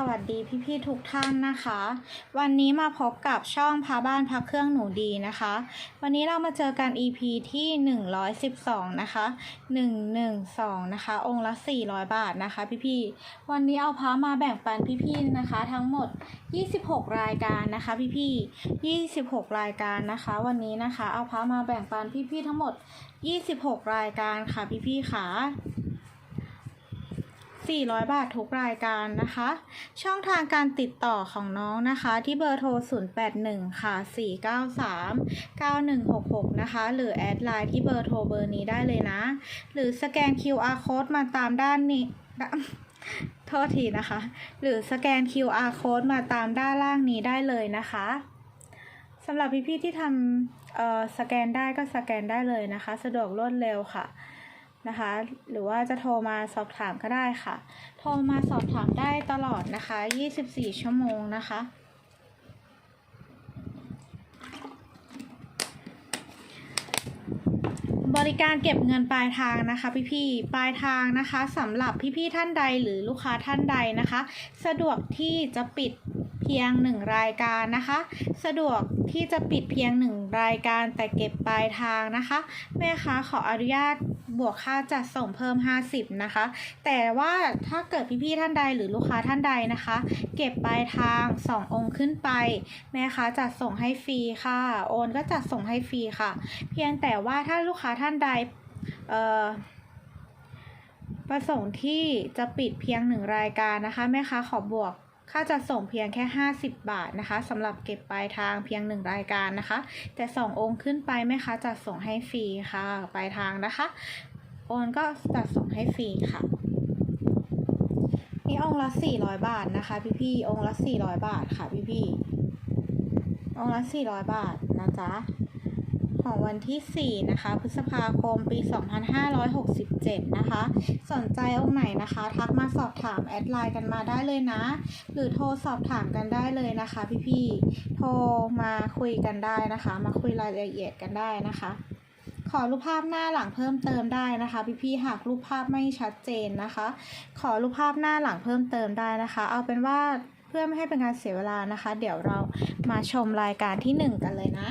สวัสดีพี่ๆทุกท่านนะคะ วันนี้มาพบกับช่องพาบ้านพักเครื่องหนูดีนะคะ วันนี้เรามาเจอกัน EP ที่ 112 นะคะ 112 นะคะ องค์ละ 400 บาทนะคะ พี่ๆวันนี้เอาพามาแบ่งปันพี่ๆนะคะ ทั้งหมด 26 รายการนะคะ พี่ๆ26 รายการนะคะ วันนี้นะคะ เอาพามาแบ่งปันพี่ๆทั้งหมด 26 รายการค่ะพี่ๆค่ะ 400 บาททุกรายการนะคะ ช่องทางการติดต่อของน้องนะคะ ที่เบอร์โทร 081 ค่ะ 493 9166 นะคะ หรือแอดไลน์ที่เบอร์โทรเบอร์นี้ได้เลยนะ หรือสแกน QR code มาตามด้านนี้โทษทีนะคะ หรือสแกน QR code มาตามด้านล่างนี้ได้เลยนะคะสำหรับพี่ๆที่ทำเออสแกนได้ก็สแกนได้เลยนะคะ สะดวกรวดเร็วค่ะ นะคะ หรือว่าจะโทรมาสอบถามก็ได้ค่ะ โทรมาสอบถามได้ตลอดนะคะ 24 ชั่วโมงนะคะ บริการเก็บเงินปลายทางนะคะพี่ๆปลายทางนะคะสำหรับพี่ๆท่านใดหรือลูกค้าท่านใดนะคะ สะดวกที่จะปิดเพียงหนึ่งรายการนะคะ สะดวกที่จะปิดเพียงหนึ่งรายการแต่เก็บปลายทางนะคะ แม่ค้าขออนุญาต บวกค่าจัดส่งเพิ่ม 50 นะคะ แต่ว่าถ้าเกิดพี่ๆท่านใดหรือลูกค้าท่านใดนะคะ เก็บปลายทาง 2 องค์ขึ้นไป แม่ค้าจัดส่งให้ฟรีค่ะ โอนก็จัดส่งให้ฟรีค่ะ เพียงแต่ว่าถ้าลูกค้าท่านใดเอ่อประสงค์ที่จะปิดเพียงหนึ่งรายการนะคะ แม่ค้าขอบวกค่าจัดส่งเพียงแค่ 50 บาทนะคะสำหรับเก็บปลายทางเพียงหนึ่งรายการนะคะ แต่ 2 องค์ขึ้นไปแม่ค้าจัดส่งให้ฟรีค่ะปลายทางนะคะ โอนก็จัดส่งให้ฟรีค่ะ นี่องค์ละ400บาทนะคะ พี่ๆองค์ละ400บาทค่ะ พี่ๆองค์ละ400บาทนะจ๊ะของวันที่ 4 นะคะ พฤษภาคม ปี 2567 นะคะ สนใจองค์ไหนนะคะ ทักมาสอบถามแอดไลน์กันมาได้เลยนะ หรือโทรสอบถามกันได้เลยนะคะ พี่ๆ โทรมาคุยกันได้นะคะ มาคุยรายละเอียดกันได้นะคะ ขอรูปภาพหน้าหลังเพิ่มเติมได้นะคะพี่ๆหากรูปภาพไม่ชัดเจนนะคะ ขอรูปภาพหน้าหลังเพิ่มเติมได้นะคะ เอาเป็นว่าเพื่อไม่ให้เป็นการเสียเวลานะคะ เดี๋ยวเรามาชมรายการที่หนึ่งกันเลยนะ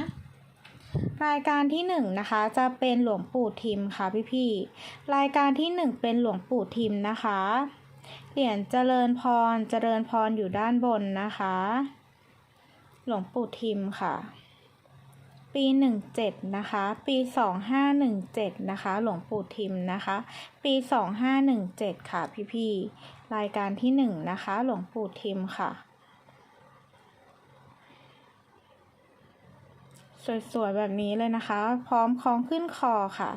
รายการที่หนึ่งนะคะจะเป็นหลวงปู่ทิมค่ะพี่ๆรายการที่หนึ่งเป็นหลวงปู่ทิมนะคะเหรียญเจริญพรเจริญพรอยู่ด้านบนนะคะ หลวงปู่ทิมค่ะ ปีหนึ่งเจ็ดนะคะ ปีสองห้าหนึ่งเจ็ดนะคะ หลวงปู่ทิมนะคะ ปีสองห้าหนึ่งเจ็ดค่ะพี่ๆ รายการที่หนึ่งนะคะ หลวงปู่ทิมค่ะ สวยๆ แบบนี้เลยนะคะ พร้อมคล้องขึ้นคอค่ะ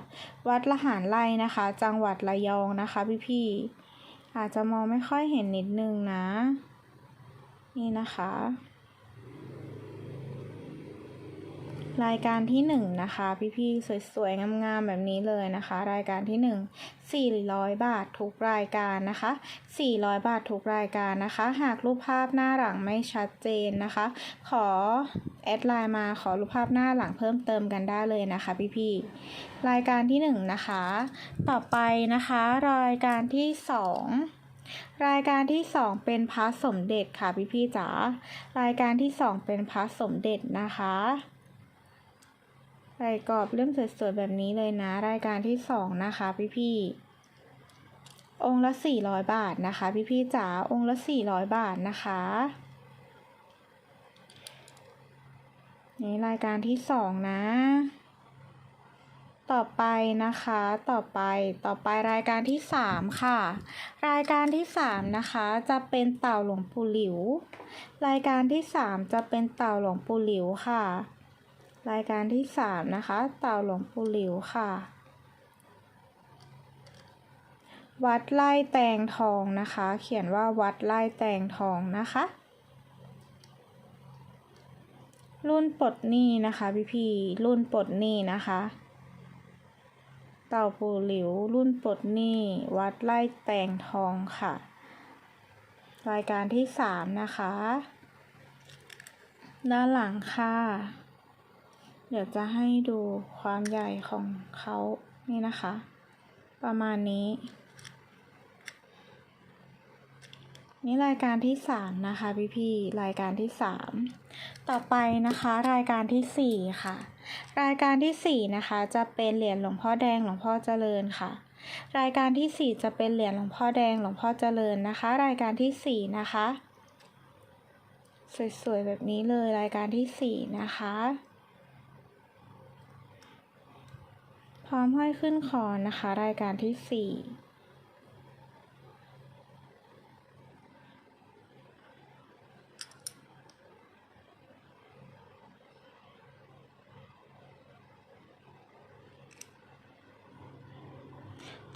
วัดละหารไร่นะคะ จังหวัดระยองนะคะพี่ๆ อาจจะมองไม่ค่อยเห็นนิดนึงนะ นี่นะคะ รายการที่หนึ่งนะคะ พี่ๆสวยๆงามๆแบบนี้เลยนะคะ รายการที่หนึ่ง400 บาททุกรายการนะคะ 400 บาททุกรายการนะคะ หากรูปภาพหน้าหลังไม่ชัดเจนนะคะ ขอแอดไลน์มาขอรูปภาพหน้าหลังเพิ่มเติมกันได้เลยนะคะ พี่ๆรายการที่หนึ่งนะคะ ต่อไปนะคะ รายการที่สองรายการที่สองเป็นพระสมเด็จค่ะพี่ๆจ๋ารายการที่สองเป็นพระสมเด็จนะคะ รายกรอบเล่มสวยๆแบบนี้เลยนะ รายการที่สองนะคะ พี่ๆองค์ละสี่ร้อยบาทนะคะ พี่ๆจ๋าองค์ละสี่ร้อยบาทนะคะนี่รายการที่สองนะ ต่อไปนะคะ ต่อไปต่อไปรายการที่สามค่ะ รายการที่สามนะคะ จะเป็นเต่าหลวงปู่หลิว รายการที่สามจะเป็นเต่าหลวงปู่หลิวค่ะ รายการที่สามนะคะ เต่าหลวงปู่หลิวค่ะ วัดไร่แตงทองนะคะ เขียนว่าวัดไร่แตงทองนะคะ รุ่นปลดหนี้นะคะพี่พี่รุ่นปลดหนี้นะคะ เต่าปูหลิว รุ่นปลดหนี้ วัดไร่แตงทองค่ะ รายการที่สามนะคะ ด้านหลังค่ะ เดี๋ยวจะให้ดูความใหญ่ของเขานี่นะคะ ประมาณนี้ นี่รายการที่สามนะคะพี่พี่ๆรายการที่สามต่อไปนะคะรายการที่สี่ค่ะ รายการที่สี่นะคะจะเป็นเหรียญหลวงพ่อแดงหลวงพ่อเจริญค่ะรายการที่สี่จะเป็นเหรียญหลวงพ่อแดงหลวงพ่อเจริญนะคะ รายการที่สี่นะคะ สวยๆ แบบนี้เลยรายการที่สี่นะคะ พร้อมห้อยขึ้นคอนะคะ รายการที่สี่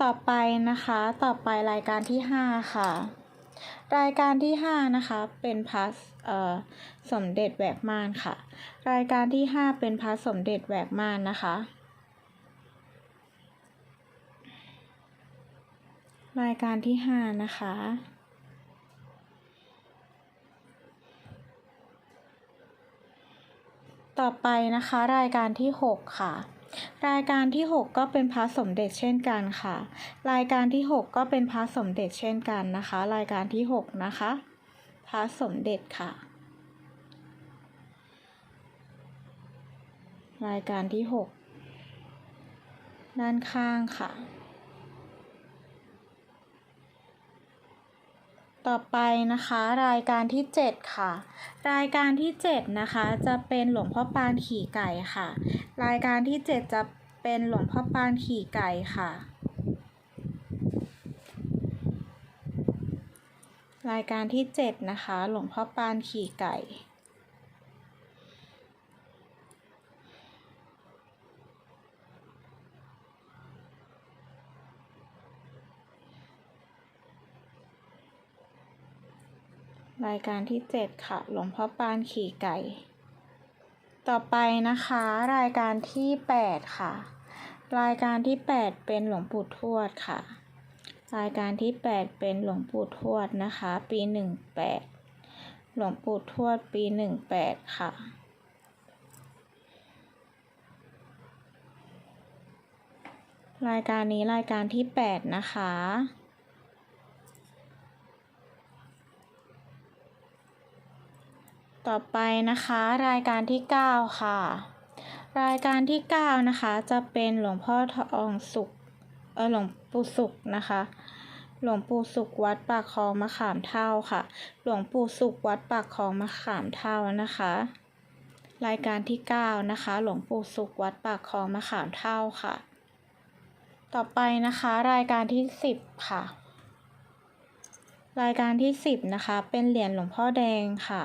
ต่อไปนะคะ ต่อไปรายการที่ห้าค่ะ รายการที่ห้านะคะ เป็นพระเอ่อสมเด็จแหวกม่านค่ะ รายการที่ห้าเป็นพระสมเด็จแหวกม่านนะคะ รายการที่ห้านะคะ ต่อไปนะคะรายการที่หกค่ะ รายการที่หกก็เป็นพระสมเด็จเช่นกันค่ะ รายการที่หกก็เป็นพระสมเด็จเช่นกันนะคะ รายการที่หกนะคะพระสมเด็จค่ะ รายการที่หกด้านข้างค่ะ ต่อไปนะคะรายการที่ 7 ค่ะ รายการที่ 7 นะคะจะเป็นหลวงพ่อปานขี่ไก่ค่ะ รายการที่ 7 จะเป็นหลวงพ่อปานขี่ไก่ค่ะ รายการที่ 7 นะคะ หลวงพ่อปานขี่ไก่ รายการที่ 7 ค่ะ หลวงพ่อปานขี่ไก่ ต่อไปนะคะ รายการที่ 8 ค่ะ รายการที่ 8 เป็นหลวงปู่ทวดค่ะ รายการที่ 8 เป็นหลวงปู่ทวดนะคะ ปี 18 หลวงปู่ทวดปี 18 ค่ะรายการนี้รายการที่ 8 นะคะ ต่อไปนะคะรายการที่ 9 ค่ะ รายการที่ 9 นะคะจะเป็นหลวงพ่อทองสุขเออหลวงปู่สุขนะคะ หลวงปู่สุขวัดปากคลองมะขามเท่าค่ะ หลวงปู่สุขวัดปากคลองมะขามเท่านะคะ รายการที่ 9 นะคะ หลวงปู่สุขวัดปากคลองมะขามเท่าค่ะ ต่อไปนะคะรายการที่ 10 ค่ะ รายการที่ 10 นะคะ เป็นเหรียญหลวงพ่อแดงค่ะ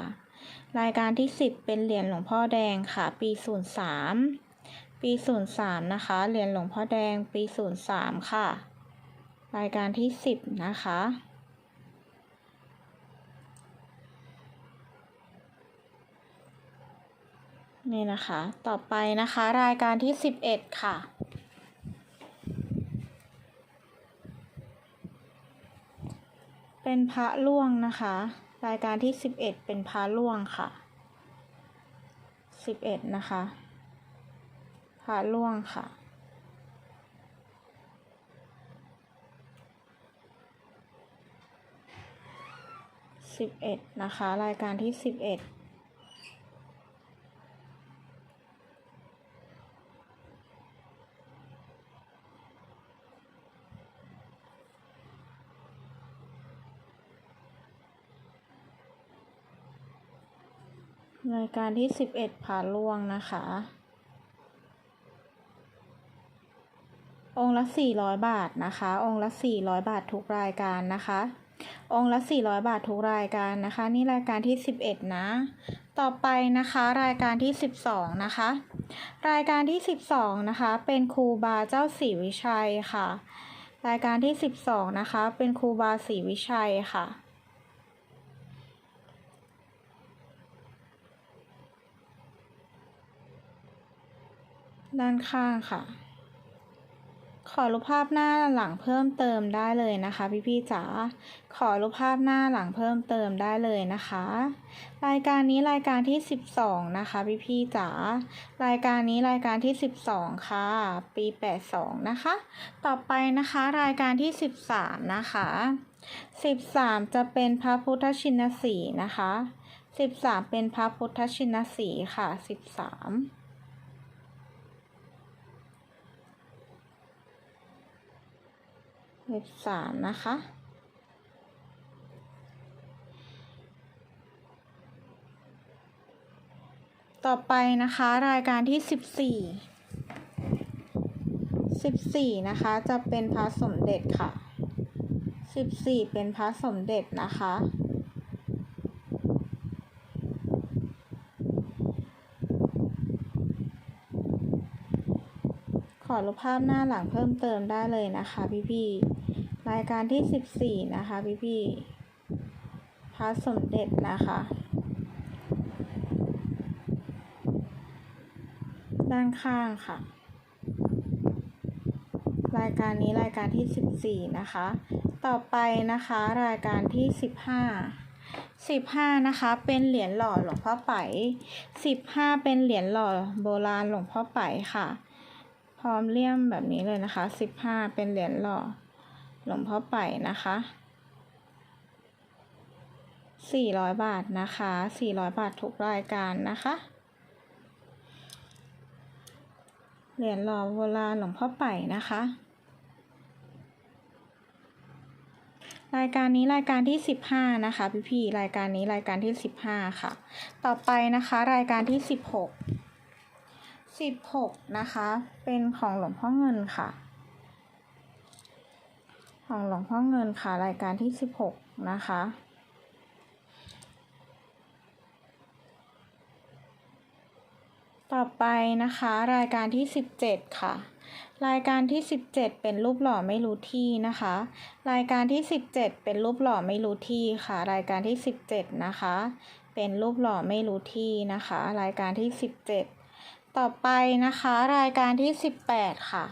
รายการที่ 10 เป็นเหรียญหลวงพ่อแดงค่ะ ปี 03 ปี 03 นะคะ เหรียญหลวงพ่อแดงปี 03 ค่ะ รายการที่ 10 นะคะนี่นะคะ ต่อไปนะคะ รายการที่ 11 ค่ะ เป็นพระล่วงนะคะ รายการที่11เป็นพระล่วงค่ะ11นะคะพระล่วงค่ะ สิบเอ็ดนะคะ รายการที่สิบเอ็ด รายการที่11ผ่าล่วงนะคะ องค์ละ400บาทนะคะ องค์ละ400บาททุกรายการนะคะ องค์ละ400บาททุกรายการนะคะ นี่รายการที่11นะ ต่อไปนะคะรายการที่12นะคะ รายการที่12นะคะ เป็นครูบาเจ้าศรีวิชัยค่ะ รายการที่12นะคะ เป็นครูบาศรีวิชัยค่ะ ด้านข้างค่ะ ขอรูปภาพหน้าหลังเพิ่มเติมได้เลยนะคะ พี่ๆจ๋า ขอรูปภาพหน้าหลังเพิ่มเติมได้เลยนะคะ รายการนี้รายการที่ 12 นะคะ พี่ๆจ๋า รายการนี้รายการที่ 12 ค่ะ ปี 82 นะคะ ต่อไปนะคะรายการที่ 13 นะคะสิบสามจะเป็นพระพุทธชินสีห์นะคะสิบสามเป็นพระพุทธชินสีห์ค่ะสิบสาม เว็บสามนะคะ ต่อไปนะคะรายการที่สิบสี่สิบสี่นะคะจะเป็นพระสมเด็จค่ะสิบสี่เป็นพระสมเด็จนะคะ ข อรูปภาพหน้าหลังเพิ่มเติมได้เลยนะคะพี่ๆรายการที่สิบสี่นะคะพี่ๆพระสมเด็จนะคะ ด้านข้างค่ะ รายการนี้รายการที่สิบสี่นะคะ ต่อไปนะคะรายการที่สิบห้าสิบห้านะคะเป็นเหรียญหล่อหลวงพ่อไปสิบห้าเป็นเหรียญหล่อโบราณหลวงพ่อไปค่ะ ร้อมเลี่ยมแบบนี้เลยนะคะสิบห้าเป็นเหรียญหล่อหลวงพ่อไปนะคะสี่ร้อยบาทนะคะสี่ร้อยบาททุกรายการนะคะ เหรียญหล่อโบราณหลวงพ่อไปนะคะ รายการนี้รายการที่สิบห้านะคะพี่พี่ๆรายการนี้รายการที่สิบห้าค่ะ ต่อไปนะคะ รายการที่สิบหก สิบหกนะคะ เป็นของหลวงพ่อเงินค่ะ ของหลวงพ่อเงินค่ะ รายการที่สิบหกนะคะต่อไปนะคะรายการที่สิบเจ็ดค่ะ รายการที่สิบเจ็ดเป็นรูปหล่อไม่รู้ที่นะคะ รายการที่สิบเจ็ดเป็นรูปหล่อไม่รู้ที่ค่ะ รายการที่สิบเจ็ดนะคะ เป็นรูปหล่อไม่รู้ที่นะคะ รายการที่สิบเจ็ด ต่อไปนะคะรายการที่สิบแปดค่ะ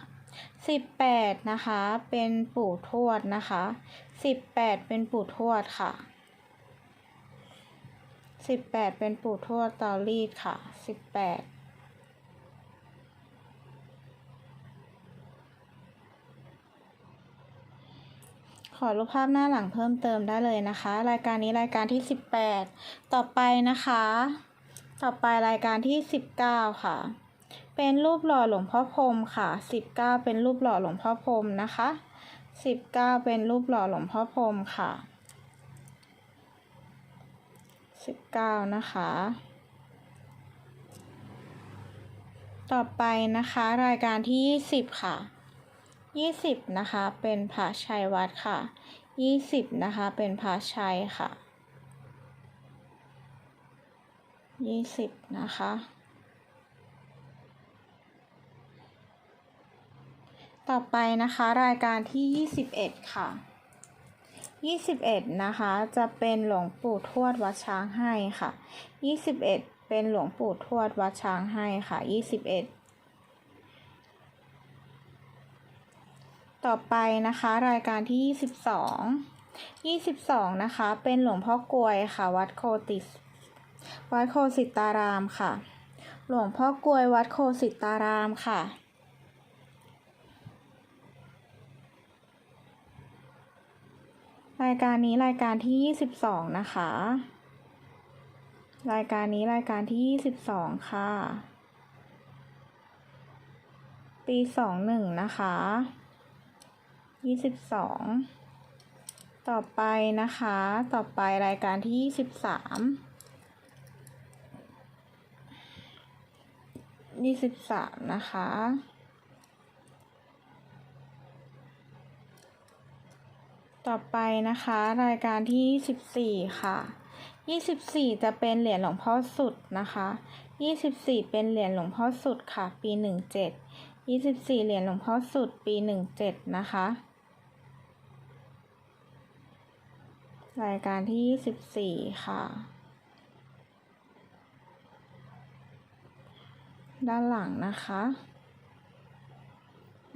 สิบแปดนะคะ เป็นปู่ทวดนะคะสิบแปดเป็นปู่ทวดค่ะสิบแปดเป็นปู่ทวดตารีดค่ะสิบแปดขอรูปภาพหน้าหลังเพิ่มเติมได้เลยนะคะ รายการนี้รายการที่ 18 ต่อไปนะคะ ต่อไปรายการที่ 19 ค่ะ เป็นรูปหล่อหลวงพ่อพรมค่ะ 19 เป็นรูปหล่อหลวงพ่อพรมนะคะ 19 เป็นรูปหล่อหลวงพ่อพรมค่ะ 19 นะคะ ต่อไปนะคะรายการที่ 20 ค่ะยี่สิบนะคะ เป็นพระชัยวัดค่ะยี่สิบนะคะ เป็นพระชัยค่ะ ยี่สิบนะคะ ต่อไปนะคะรายการที่ยี่สิบเอ็ดค่ะยี่สิบเอ็ดนะคะจะเป็นหลวงปู่ทวดวัดช้างให้ค่ะยี่สิบเอ็ดเป็นหลวงปู่ทวดวัดช้างให้ค่ะยี่สิบเอ็ดต่อไปนะคะรายการที่22 22นะคะเป็นหลวงพ่อกลวยค่ะวัดโคติส วัดโคสิตารามค่ะ หลวงพ่อกลวยวัดโคสิตารามค่ะ รายการนี้รายการที่ 22 นะคะ รายการนี้รายการที่ 22 ค่ะ ปี 21 นะคะ 22 ต่อไปนะคะ ต่อไปรายการที่ 23 ยี่สิบสามนะคะ ต่อไปนะคะ รายการที่ยี่สิบสี่ค่ะยี่สิบสี่จะเป็นเหรียญหลวงพ่อสุดนะคะยี่สิบสี่เป็นเหรียญหลวงพ่อสุดค่ะ ปีหนึ่งเจ็ดยี่สิบสี่เหรียญหลวงพ่อสุด ปีหนึ่งเจ็ดนะคะ รายการที่ยี่สิบสี่ค่ะ ด้านหลังนะคะ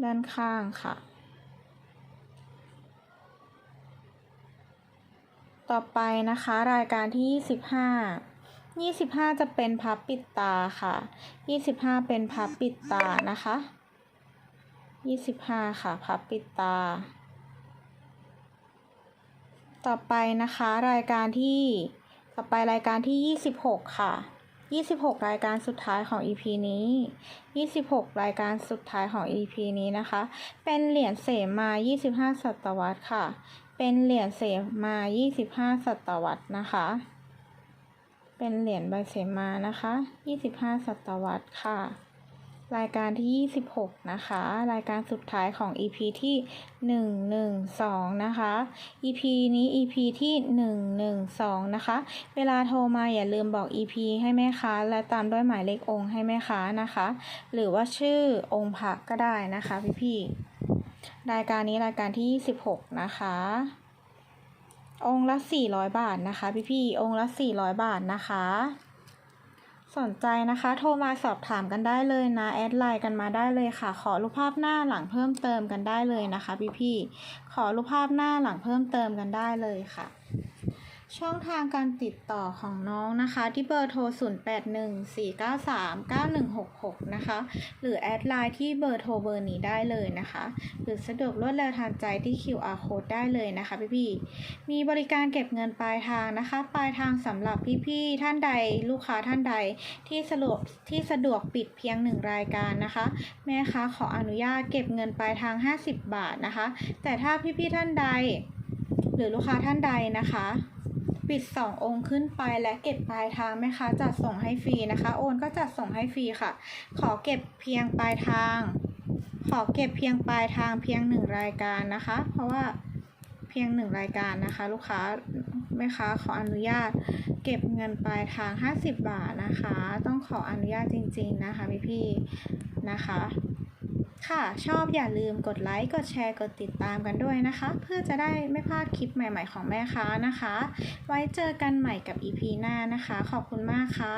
ด้านข้างค่ะ ต่อไปนะคะรายการที่ยี่สิบห้ายี่สิบห้าจะเป็นพับปิดตาค่ะยี่สิบห้าเป็นพับปิดตานะคะยี่สิบห้าค่ะพับปิดตา ต่อไปนะคะรายการที่ต่อไปรายการที่ 26 ค่ะ 26 รายการสุดท้ายของ EP นี้ 26 รายการสุดท้ายของ EP นี้นะคะ เป็นเหรียญเสมา 25 ศตวรรษค่ะ เป็นเหรียญเสมา 25 ศตวรรษนะคะ เป็นเหรียญใบเสมานะคะ 25 ศตวรรษค่ะ รายการที่ 26 นะคะ รายการสุดท้ายของ EP ที่ 112 นะคะ EP นี้ EP ที่ 112 นะคะ เวลาโทรมาอย่าลืมบอก EP ให้แม่ค้าและตามด้วยหมายเลของค์ให้แม่ค้านะคะ หรือว่าชื่อองค์พระก็ได้นะคะพี่ๆรายการนี้รายการที่ 26 นะคะ องค์ละ 400 บาทนะคะ พี่ๆองค์ละ 400 บาทนะคะ สนใจนะคะ โทรมาสอบถามกันได้เลยนะ แอดไลน์กันมาได้เลยค่ะ ขอรูปภาพหน้าหลังเพิ่มเติมกันได้เลยนะคะพี่ๆขอรูปภาพหน้าหลังเพิ่มเติมกันได้เลยค่ะ ช่องทางการติดต่อของน้องนะคะ ที่เบอร์โทร 0814939166 นะคะ หรือแอดไลน์ที่เบอร์โทรเบอร์นี้ได้เลยนะคะ หรือสะดวกรวดเร็วทันใจที่ QR code ได้เลยนะคะพี่ๆมีบริการเก็บเงินปลายทางนะคะ ปลายทางสำหรับพี่ๆท่านใดลูกค้าท่านใดที่สะดวกที่สะดวกปิดเพียงหนึ่งรายการนะคะ แม่ค้าขออนุญาตเก็บเงินปลายทาง 50 บาทนะคะ แต่ถ้าพี่ๆท่านใด หรือลูกค้าท่านใดนะคะ ปิด 2 องค์ขึ้นไปและเก็บปลายทางแม่ค้าจัดส่งให้ฟรีนะคะ โอนก็จัดส่งให้ฟรีค่ะ ขอเก็บเพียงปลายทาง ขอเก็บเพียงปลายทางเพียงหนึ่งรายการนะคะ เพราะว่าเพียงหนึ่งรายการนะคะ ลูกค้าแม่ค้าขออนุญาต เก็บเงินปลายทาง 50 บาทนะคะ ต้องขออนุญาตจริง ๆนะคะพี่ๆนะคะ ค่ะ ชอบอย่าลืมกดไลค์ กดแชร์ กดติดตามกันด้วยนะคะ เพื่อจะได้ไม่พลาดคลิปใหม่ๆของแม่ค้านะคะ ไว้เจอกันใหม่กับ EP หน้านะคะ ขอบคุณมากค่ะ